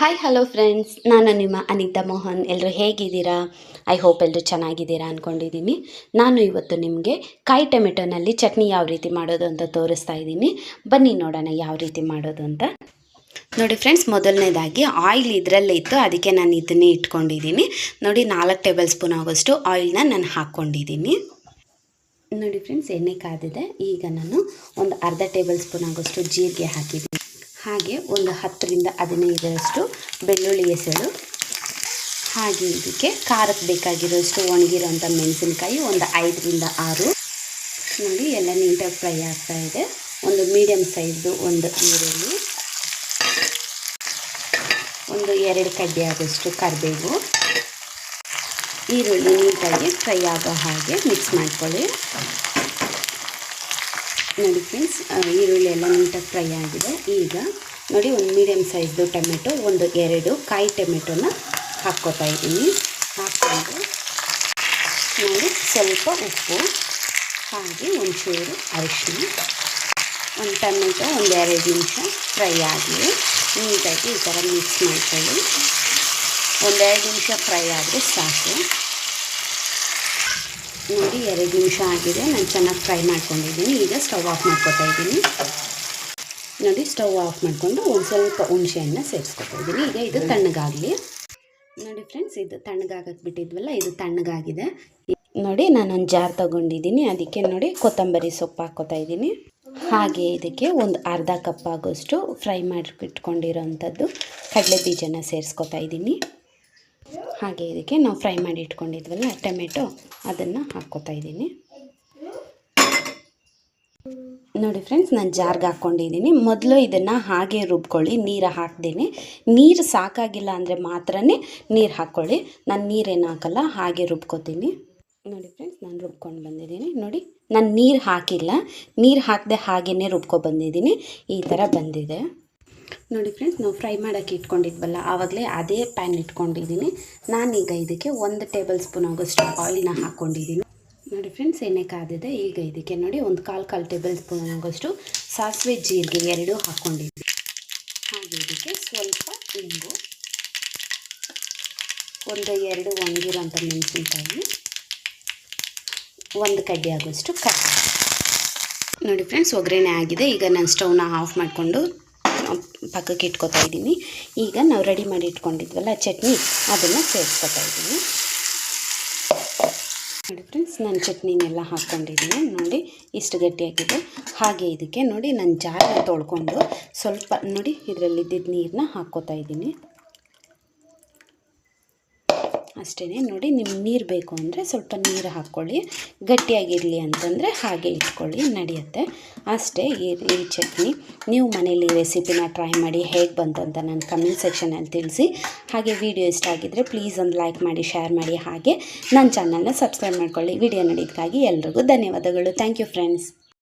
Hi hello friends ನಾನು ನಿಮ್ಮ ಅನಿತಾ ಮೋಹನ್. ಎಲ್ಲರೂ ಹೇಗಿದ್ದೀರಾ? ಐ ಹೋಪ್ ಎಲ್ಲರೂ ಚೆನ್ನಾಗಿದ್ದೀರಾ ಅಂದ್ಕೊಂಡಿದ್ದೀನಿ ನಾನು ಇವತ್ತು ನಿಮಗೆ ಕಾಯಿ ಟೊಮೆಟೊನಲ್ಲಿ ಚಟ್ನಿ ಯಾವ ರೀತಿ ಮಾಡೋದು ಅಂತ ತೋರಿಸ್ತಾ ಇದ್ದೀನಿ. ಬನ್ನಿ ನೋಡೋಣ ಯಾವ ರೀತಿ ಮಾಡೋದು ಅಂತ. ನೋಡಿ ಫ್ರೆಂಡ್ಸ್ ಮೊದಲನೇದಾಗಿ ಆಯಿಲ್ ಇದರಲ್ಲೇ ಇತ್ತು. ಅದಕ್ಕೆ ನಾನು ಇದನ್ನೇ ಇಟ್ಕೊಂಡಿದ್ದೀನಿ. ನೋಡಿ ನಾಲ್ಕು ಟೇಬಲ್ ಸ್ಪೂನ್ ಆಗೋಷ್ಟು ಆಯಿಲ್ನ ನಾನು ಹಾಕ್ಕೊಂಡಿದ್ದೀನಿ. ನೋಡಿ ಫ್ರೆಂಡ್ಸ್ ಎಣ್ಣೆ ಕಾದಿದೆ. ಈಗ ನಾನು ಒಂದು ಅರ್ಧ ಟೇಬಲ್ ಸ್ಪೂನ್ ಆಗೋಷ್ಟು ಜೀರಿಗೆ ಹಾಕಿದ್ದೀನಿ ಹಾಗೆ ಒಂದು ಹತ್ತರಿಂದ ಹದಿನೈದರಷ್ಟು ಬೆಳ್ಳುಳ್ಳಿ ಎಸಳು. ಹಾಗೆ ಇದಕ್ಕೆ ಖಾರಕ್ಕೆ ಬೇಕಾಗಿರೋಷ್ಟು ಒಣಗಿರೋಂಥ ಮೆಣಸಿನ್ಕಾಯಿ ಒಂದು ಐದರಿಂದ ಆರು. ನೋಡಿ, ಎಲ್ಲ ನೀಟಾಗಿ ಫ್ರೈ ಆಗ್ತಾ ಇದೆ. ಒಂದು ಮೀಡಿಯಮ್ ಸೈಜ್ದು ಒಂದು ಈರುಳ್ಳಿ. ಒಂದು ಎರಡು ಕಡ್ಡಿ ಆದಷ್ಟು ಕರಿಬೇವು. ಈರುಳ್ಳಿ ನೀಟಾಗಿ ಫ್ರೈ ಆಗೋ ಹಾಗೆ ಮಿಕ್ಸ್ ಮಾಡ್ಕೊಳ್ಳಿ. ನೋಡಿ ಫ್ರೆಂಡ್ಸ್ ಈರುಳ್ಳಿ ಎಲ್ಲ ನೀಟಾಗಿ ಫ್ರೈ ಆಗಿದೆ. ಈಗ ನೋಡಿ ಒಂದು ಮೀಡಿಯಮ್ ಸೈಜ್ದು ಟೊಮೆಟೊ, ಒಂದು ಎರಡು ಕಾಯಿ ಟೊಮೆಟೊನ ಹಾಕ್ಕೋತಾ ಇದ್ದೀನಿ. ಹಾಕ್ಕೊಂಡು ನೋಡಿ ಸ್ವಲ್ಪ ಉಪ್ಪು, ಹಾಗೆ ಒಂಚೂರು ಅರಿಶಿನ ಒಂದು ಟೊಮೆಟೊ, ಒಂದು ಎರಡು ನಿಮಿಷ ಫ್ರೈ ಆಗಲಿ ನೀಟಾಗಿ ಈ ಥರ ಮಿಕ್ಸ್ ಮಾಡ್ಕೊಳ್ಳಿ. ಒಂದೆರಡು ನಿಮಿಷ ಫ್ರೈ ಆದರೆ ಸಾಕು. ನೋಡಿ, ಎರಡು ನಿಮಿಷ ಆಗಿದೆ. ನಾನು ಚೆನ್ನಾಗಿ ಫ್ರೈ ಮಾಡ್ಕೊಂಡಿದ್ದೀನಿ. ಈಗ ಸ್ಟವ್ ಆಫ್ ಮಾಡ್ಕೊತಾ ಇದ್ದೀನಿ. ನೋಡಿ, ಸ್ಟವ್ ಆಫ್ ಮಾಡಿಕೊಂಡು ಒಂದು ಸ್ವಲ್ಪ ಹುಣಸೆಹಣ್ಣು ಸೇರಿಸ್ಕೊತಾ ಇದ್ದೀನಿ. ಈಗ ಇದು ತಣ್ಣಗಾಗಲಿ. ನೋಡಿ ಫ್ರೆಂಡ್ಸ್, ಇದು ತಣ್ಣಗಾಗಕ್ಕೆ ಬಿಟ್ಟಿದ್ವಲ್ಲ, ಇದು ತಣ್ಣಗಾಗಿದೆ. ನೋಡಿ ನಾನೊಂದು ಜಾರ್ ತೊಗೊಂಡಿದ್ದೀನಿ. ಅದಕ್ಕೆ ನೋಡಿ, ಕೊತ್ತಂಬರಿ ಸೊಪ್ಪು ಹಾಕ್ಕೋತಾ ಇದ್ದೀನಿ. ಹಾಗೆ ಇದಕ್ಕೆ ಒಂದು ಅರ್ಧ ಕಪ್ ಆಗೋಷ್ಟು ಫ್ರೈ ಮಾಡಿ ಅಂಥದ್ದು ಕಡಲೆ ಬೀಜನ ಸೇರಿಸ್ಕೊತಾ ಇದ್ದೀನಿ. ಹಾಗೆ ಇದಕ್ಕೆ ನಾವು ಫ್ರೈ ಮಾಡಿ ಇಟ್ಕೊಂಡಿದ್ವಲ್ಲ ಟೊಮೆಟೊ ಅದನ್ನು ಹಾಕ್ಕೋತಾ ಇದ್ದೀನಿ. ನೋಡಿ ಫ್ರೆಂಡ್ಸ್, ನಾನು ಜಾರ್ಗೆ ಹಾಕ್ಕೊಂಡಿದ್ದೀನಿ. ಮೊದಲು ಇದನ್ನು ಹಾಗೆ ರುಬ್ಕೊಳ್ಳಿ, ನೀರು ಹಾಕ್ದೇನೆ. ನೀರು ಸಾಕಾಗಿಲ್ಲ ಅಂದರೆ ಮಾತ್ರ ನೀರು ಹಾಕ್ಕೊಳ್ಳಿ. ನಾನು ನೀರೇನು ಹಾಕಲ್ಲ, ಹಾಗೆ ರುಬ್ಕೋತೀನಿ. ನೋಡಿ ಫ್ರೆಂಡ್ಸ್, ನಾನು ರುಬ್ಕೊಂಡು ಬಂದಿದ್ದೀನಿ. ನೋಡಿ, ನಾನು ನೀರು ಹಾಕಿಲ್ಲ. ನೀರು ಹಾಕದೆ ಹಾಗೆಯೇ ರುಬ್ಕೊ ಬಂದಿದ್ದೀನಿ. ಈ ಥರ ಬಂದಿದೆ. ನೋಡಿ ಫ್ರೆಂಡ್ಸ್ ನಾವು ಫ್ರೈ ಮಾಡೋಕ್ಕೆ ಇಟ್ಕೊಂಡಿದ್ವಲ್ಲ, ಆವಾಗಲೇ ಅದೇ ಪ್ಯಾನ್ ಇಟ್ಕೊಂಡಿದ್ದೀನಿ ನಾನೀಗ ಇದಕ್ಕೆ ಒಂದು ಟೇಬಲ್ ಸ್ಪೂನ್ ಆಗೋಷ್ಟು ಆಯಿಲ್ನ ಹಾಕ್ಕೊಂಡಿದ್ದೀನಿ ನೋಡಿ ಫ್ರೆಂಡ್ಸ್ ಎಣ್ಣೆ ಕಾದಿದೆ, ಈಗ ಇದಕ್ಕೆ ನೋಡಿ ಒಂದು ಕಾಲು ಕಾಲು ಟೇಬಲ್ ಸ್ಪೂನ್ ಆಗೋಷ್ಟು ಸಾಸಿವೆ ಜೀರಿಗೆ ಎರಡೂ ಹಾಕ್ಕೊಂಡಿದ್ದೀನಿ ಹಾಗೆ ಇದಕ್ಕೆ ಸ್ವಲ್ಪ ಇಂಗು, ಒಂದು ಎರಡು ಒಣಗಿರೋಂಥ ಮೆಣಸಿನ್ಕಾಯಿ, ಒಂದು ಕಡ್ಡಿ ಆಗೋಷ್ಟು ಕಟ್ ನೋಡಿ ಫ್ರೆಂಡ್ಸ್ ಒಗ್ಗರಣೆ ಆಗಿದೆ, ಈಗ ನಾನು ಸ್ಟವ್ನ ಆಫ್ ಮಾಡಿಕೊಂಡು ಪಕ್ಕಕ್ಕೆ ಇಟ್ಕೊತಾ ಇದ್ದೀನಿ. ಈಗ ನಾವು ರೆಡಿ ಮಾಡಿ ಇಟ್ಕೊಂಡಿದ್ವಲ್ಲ, ಚಟ್ನಿ, ಅದನ್ನು ಸೇರಿಸ್ಕೊತಾ ಇದ್ದೀನಿ. ನೋಡಿ ಫ್ರೆಂಡ್ಸ್ ನಾನು ಚಟ್ನಿನೆಲ್ಲ ಹಾಕ್ಕೊಂಡಿದ್ದೀನಿ. ನೋಡಿ, ಇಷ್ಟು ಗಟ್ಟಿಯಾಗಿದೆ. ಹಾಗೆ ಇದಕ್ಕೆ ನೋಡಿ, ನಾನು ಜಾರನ್ನ ತೊಳ್ಕೊಂಡು ಸ್ವಲ್ಪ, ನೋಡಿ ಇದರಲ್ಲಿದ್ದಿದ್ದ ನೀರನ್ನ ಹಾಕ್ಕೋತಾ ಇದ್ದೀನಿ. ಅಷ್ಟೇ ನೋಡಿ, ನಿಮ್ಗೆ ನೀರು ಬೇಕು ಅಂದರೆ ಸ್ವಲ್ಪ ನೀರು ಹಾಕ್ಕೊಳ್ಳಿ. ಗಟ್ಟಿಯಾಗಿರಲಿ ಅಂತಂದರೆ ಹಾಗೆ ಇಟ್ಕೊಳ್ಳಿ, ನಡೆಯುತ್ತೆ. ಅಷ್ಟೇ, ಈ ಈ ಚಟ್ನಿ. ನೀವು ಮನೇಲಿ ರೆಸಿಪಿನ ಟ್ರೈ ಮಾಡಿ ಹೇಗೆ ಬಂತು ಅಂತ ನನ್ನ ಕಮೆಂಟ್ ಸೆಕ್ಷನಲ್ಲಿ ತಿಳಿಸಿ. ಹಾಗೆ ವಿಡಿಯೋ ಇಷ್ಟ ಆಗಿದ್ದರೆ ಪ್ಲೀಸ್ ಒಂದು ಲೈಕ್ ಮಾಡಿ ಶೇರ್ ಮಾಡಿ. ಹಾಗೆ ನನ್ನ ಚಾನಲ್ನ ಸಬ್ಸ್ಕ್ರೈಬ್ ಮಾಡ್ಕೊಳ್ಳಿ. ವಿಡಿಯೋ ನೋಡಿದ್ದಕ್ಕಾಗಿ ಎಲ್ರಿಗೂ ಧನ್ಯವಾದಗಳು. Thank you friends